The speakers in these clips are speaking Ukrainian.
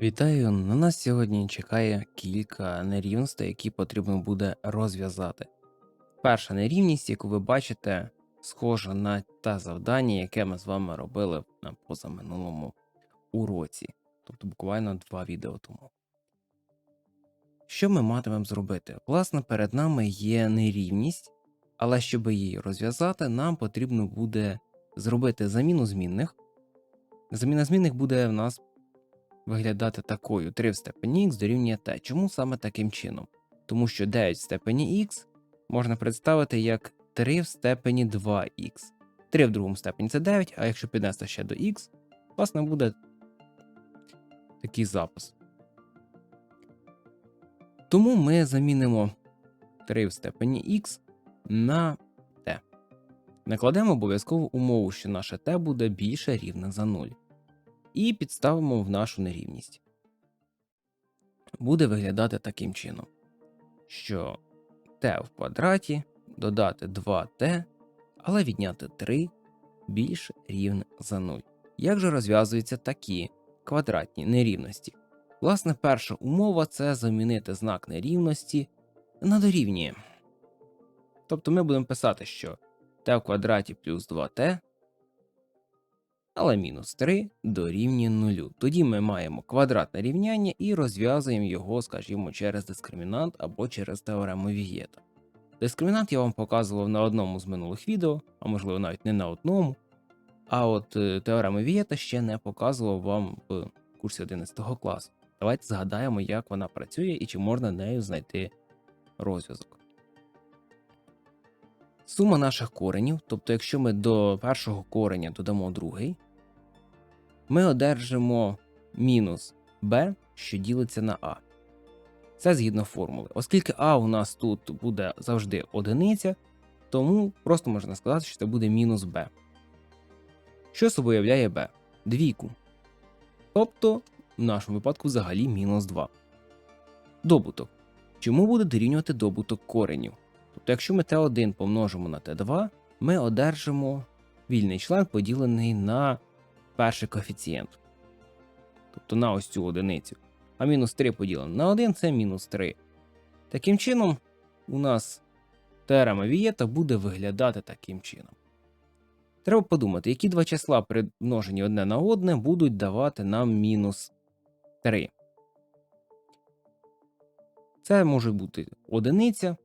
Вітаю! На нас сьогодні чекає кілька нерівностей, які потрібно буде розв'язати. Перша нерівність, яку ви бачите, схожа на те завдання, яке ми з вами робили на позаминулому уроці, тобто буквально два відео тому. Що ми матимемо зробити? Власне, перед нами є нерівність, але щоб її розв'язати, нам потрібно буде зробити заміну змінних. Заміна змінних буде в нас виглядати такою 3 в степені х дорівнює t. Чому саме таким чином? Тому що 9 в степені х можна представити як 3 в степені 2х. 3 в другому степені це 9, а якщо піднести ще до х, власне буде такий запис. Тому ми замінимо 3 в степені х на t. Накладемо обов'язкову умову, що наше t буде більше рівне за 0 і підставимо в нашу нерівність. Буде виглядати таким чином, що t в квадраті додати 2t, але відняти 3 більш рівне за 0. Як же розв'язуються такі квадратні нерівності? Власне, перша умова це замінити знак нерівності на дорівнює. Тобто ми будемо писати, що t в квадраті плюс 2t але мінус 3 дорівнює 0. Тоді ми маємо квадратне рівняння і розв'язуємо його, скажімо, через дискримінант або через теорему Вієта. Дискримінант я вам показував на одному з минулих відео, а можливо навіть не на одному. А от е, теорему Вієта ще не показував вам в курсі 11 класу. Давайте згадаємо, як вона працює і чи можна нею знайти розв'язок. Сума наших коренів, тобто, якщо ми до першого кореня додамо другий, ми одержимо мінус b, що ділиться на а. Це згідно формули. Оскільки а у нас тут буде завжди одиниця, тому просто можна сказати, що це буде мінус b. Що собою являє b? Двійку. Тобто, в нашому випадку взагалі мінус 2. Добуток. Чому буде дорівнювати добуток коренів? Тобто, якщо ми t1 помножимо на t2, ми одержимо вільний член, поділений на перший коефіцієнт. Тобто на ось цю одиницю. А мінус 3 поділено на 1 це мінус 3. Таким чином, у нас теорема Вієта буде виглядати таким чином. Треба подумати, які два числа при множенні одне на одне будуть давати нам мінус 3. Це може бути одиниця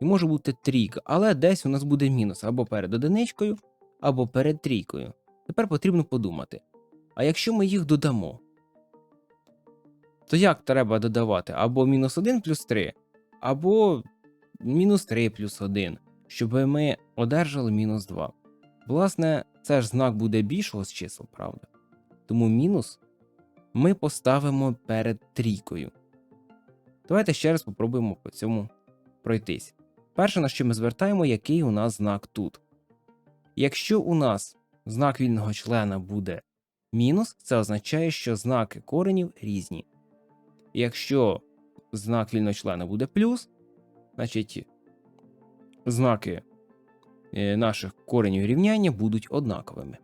і може бути трійка, але десь у нас буде мінус або перед одиничкою, або перед трійкою. Тепер потрібно подумати: а якщо ми їх додамо, то як треба додавати або мінус 1 плюс 3, або мінус 3 плюс 1, щоб ми одержали мінус 2. Власне, це ж знак буде більшого з чисел, правда? Тому мінус ми поставимо перед трійкою. Давайте ще раз спробуємо по цьому пройтись. Перше, на що ми звертаємо, який у нас знак тут. Якщо у нас знак вільного члена буде мінус, це означає, що знаки коренів різні. Якщо знак вільного члена буде плюс, значить знаки е, наших коренів рівняння будуть однаковими.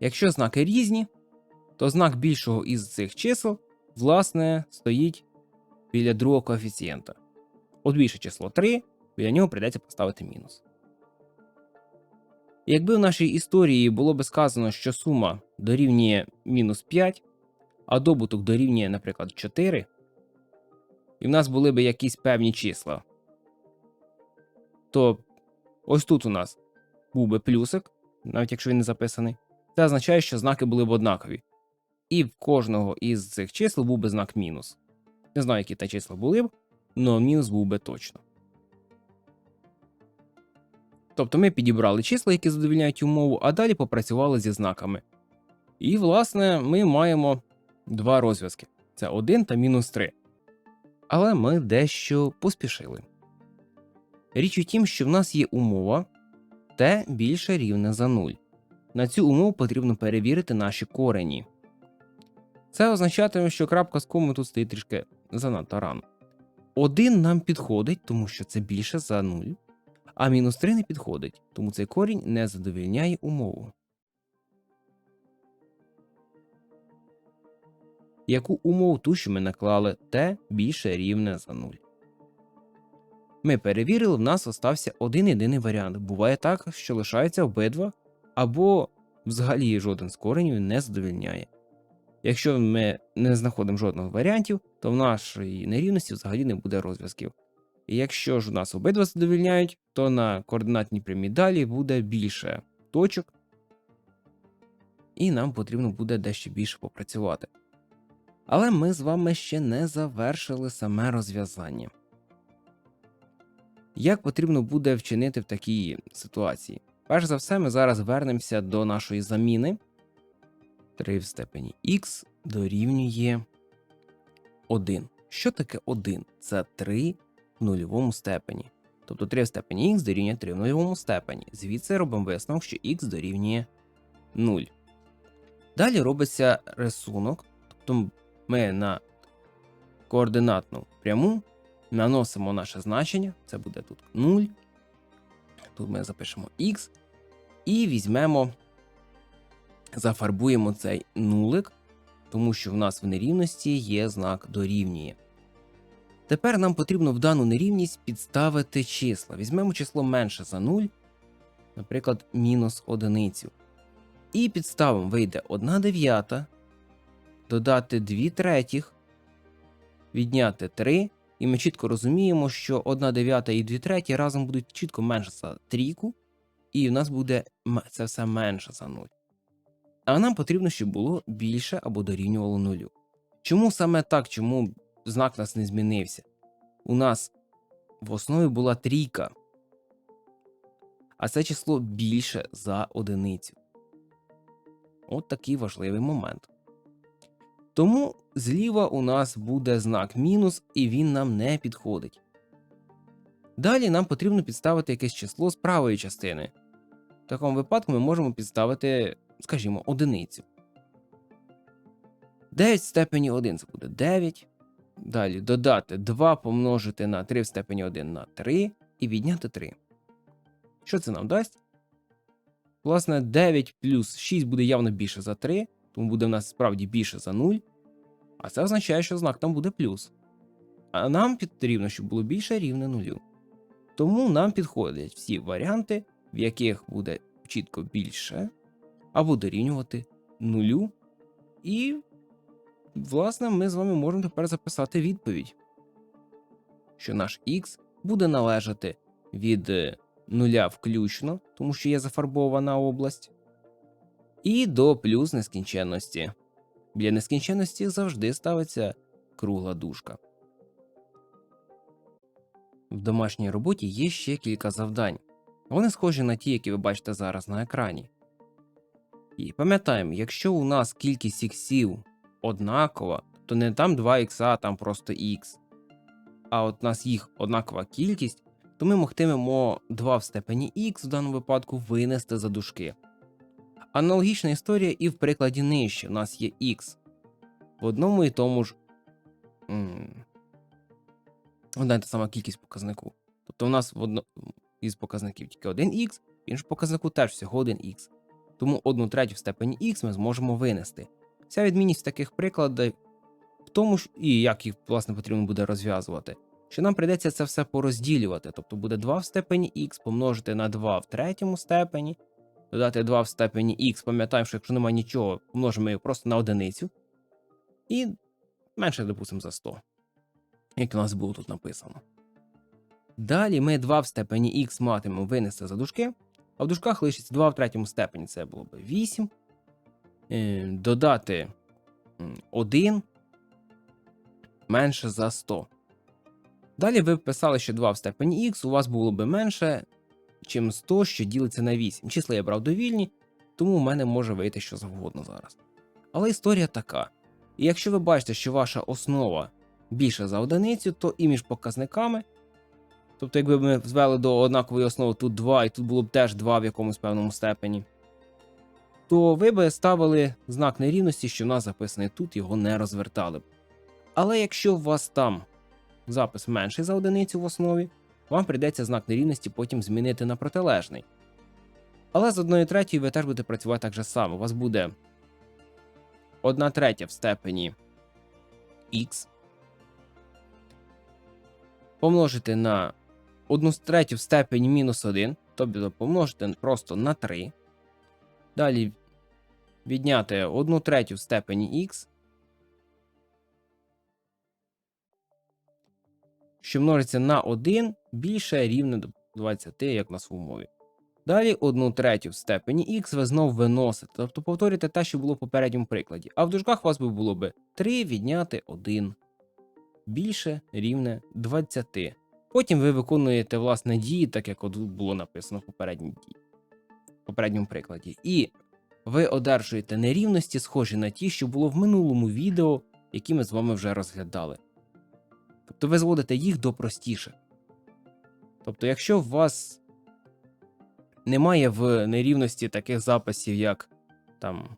Якщо знаки різні, то знак більшого із цих чисел, власне, стоїть біля другого коефіцієнта. От число 3, біля нього прийдеться поставити мінус. Якби в нашій історії було би сказано, що сума дорівнює мінус 5, а добуток дорівнює, наприклад, 4, і в нас були б якісь певні числа, то ось тут у нас був би плюсик, навіть якщо він не записаний, це означає, що знаки були б однакові. І в кожного із цих чисел був би знак мінус. Не знаю, які та числа були б, але мінус був би точно. Тобто ми підібрали числа, які задовільняють умову, а далі попрацювали зі знаками. І, власне, ми маємо два розв'язки: це 1 та мінус 3. Але ми дещо поспішили. Річ у тім, що в нас є умова t більше рівне за 0. На цю умову потрібно перевірити наші корені. Це означатиме, що крапка з кому тут стоїть трішки занадто рано. 1 нам підходить, тому що це більше за 0. А мінус 3 не підходить, тому цей корінь не задовільняє умову. Яку умову ту, що ми наклали t більше рівне за 0. Ми перевірили, в нас остався один єдиний варіант. Буває так, що лишаються обидва, або взагалі жоден з коренів не задовільняє. Якщо ми не знаходимо жодного варіантів, то в нашій нерівності взагалі не буде розв'язків. І якщо ж у нас обидва задовільняють, то на координатній прямій далі буде більше точок, і нам потрібно буде дещо більше попрацювати. Але ми з вами ще не завершили саме розв'язання. Як потрібно буде вчинити в такій ситуації? Перш за все, ми зараз вернемося до нашої заміни. 3 в степені х дорівнює 1. Що таке 1? Це 3 в нульовому степені. Тобто 3 в степені х дорівнює 3 в нульовому степені. Звідси робимо висновок, що х дорівнює 0. Далі робиться рисунок. Тобто ми на координатну пряму наносимо наше значення, це буде тут 0. Тут ми запишемо х, і візьмемо, зафарбуємо цей нулик, тому що в нас в нерівності є знак дорівнює. Тепер нам потрібно в дану нерівність підставити числа. Візьмемо число менше за 0, наприклад, мінус одиницю. І підставимо вийде 1 дев'ята, додати 2 третіх, відняти 3. І ми чітко розуміємо, що 1 дев'ята і 2 треті разом будуть чітко менше за трійку, і в нас буде це все менше за 0. А нам потрібно, щоб було більше або дорівнювало нулю. Чому саме так, чому знак нас не змінився? У нас в основі була трійка, а це число більше за одиницю. От такий важливий момент. Тому зліва у нас буде знак мінус, і він нам не підходить. Далі нам потрібно підставити якесь число з правої частини. В такому випадку ми можемо підставити, скажімо, одиницю. 9 в степені 1 це буде 9. Далі додати 2 помножити на 3 в степені 1 на 3 і відняти 3. Що це нам дасть? Власне, 9 плюс 6 буде явно більше за 3, тому буде в нас справді більше за 0. А це означає, що знак там буде плюс. А нам потрібно, щоб було більше рівне нулю. Тому нам підходять всі варіанти, в яких буде чітко більше, або дорівнювати нулю. І, власне, ми з вами можемо тепер записати відповідь, що наш х буде належати від нуля включно, тому що є зафарбована область, і до плюс нескінченності. Біля нескінченності завжди ставиться кругла дужка. В домашній роботі є ще кілька завдань. Вони схожі на ті, які ви бачите зараз на екрані. І пам'ятаємо, якщо у нас кількість іксів однакова, то не там 2 ікса, а там просто х. А от у нас їх однакова кількість, то ми могтимемо 2 в степені х в даному випадку винести за дужки. Аналогічна історія і в прикладі нижче у нас є x в одному і тому ж одна та сама кількість показнику. Тобто у нас в одно... із показників тільки один x, в іншому показнику теж всього один x. Тому одну третю в степені x ми зможемо винести. Вся відмінність таких прикладів в тому ж, і як їх власне потрібно буде розв'язувати, що нам прийдеться це все порозділювати. Тобто буде 2 в степені x помножити на 2 в третьому степені додати 2 в степені х, пам'ятаємо, що якщо немає нічого, помножимо його просто на одиницю. І менше, допустимо, за 100, як у нас було тут написано. Далі ми 2 в степені х матимемо винести за дужки, а в дужках лишиться 2 в третьому степені, це було б 8. Е, додати 1 менше за 100. Далі ви писали, що 2 в степені х у вас було б менше чим 100, що ділиться на 8. Числа я брав довільні, тому у мене може вийти що завгодно зараз. Але історія така. І якщо ви бачите, що ваша основа більша за одиницю, то і між показниками. Тобто, якби ми звели до однакової основи тут 2, і тут було б теж 2 в якомусь певному степені, то ви би ставили знак нерівності, що в нас записаний тут, його не розвертали б. Але якщо у вас там запис менший за одиницю в основі, вам прийдеться знак нерівності потім змінити на протилежний. Але з 1 третьої ви теж будете працювати так же само. У вас буде 1 третя в степені х помножити на 1 третю в степені мінус 1, тобто помножити просто на 3. Далі відняти 1 третю в степені х, що множиться на 1 більше рівне 20, як на своєму мові. Далі 1 третю в степені х ви знов виносите, тобто повторюєте те, що було в попередньому прикладі. А в дужках у вас було би 3 відняти 1 більше рівне 20. Потім ви виконуєте власне дії, так як от було написано в попередній дії, в попередньому прикладі. І ви одержуєте нерівності, схожі на ті, що було в минулому відео, які ми з вами вже розглядали. Тобто ви зводите їх до простіших. Тобто, якщо у вас немає в нерівності таких записів, як там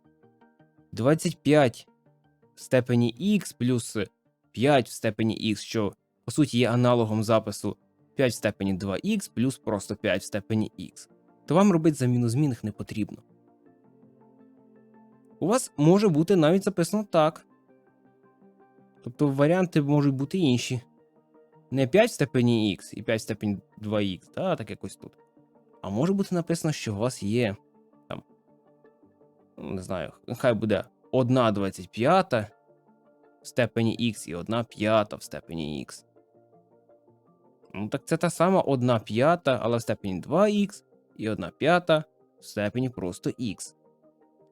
25 в степені х плюс 5 в степені х, що по суті є аналогом запису 5 в степені 2х плюс просто 5 в степені х, то вам робити заміну змінних не потрібно. У вас може бути навіть записано так. Тобто варіанти можуть бути інші. Не 5 в степені х і 5 в степені 2х, та, так якось тут. А може бути написано, що у вас є там, не знаю, хай буде 1 25 в степені х і 1 п'ята в степені х. Ну, так це та сама 1 п'ята, але в степені 2х і 1 п'ята в степені просто х.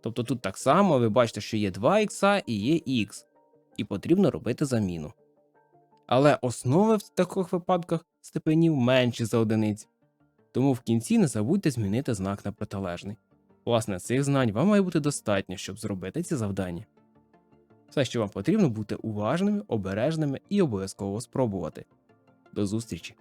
Тобто тут так само ви бачите, що є 2х і є х, і потрібно робити заміну. Але основи в таких випадках степенів менші за одиниць. Тому в кінці не забудьте змінити знак на протилежний. Власне, цих знань вам має бути достатньо, щоб зробити ці завдання. Все, що вам потрібно, бути уважними, обережними і обов'язково спробувати. До зустрічі!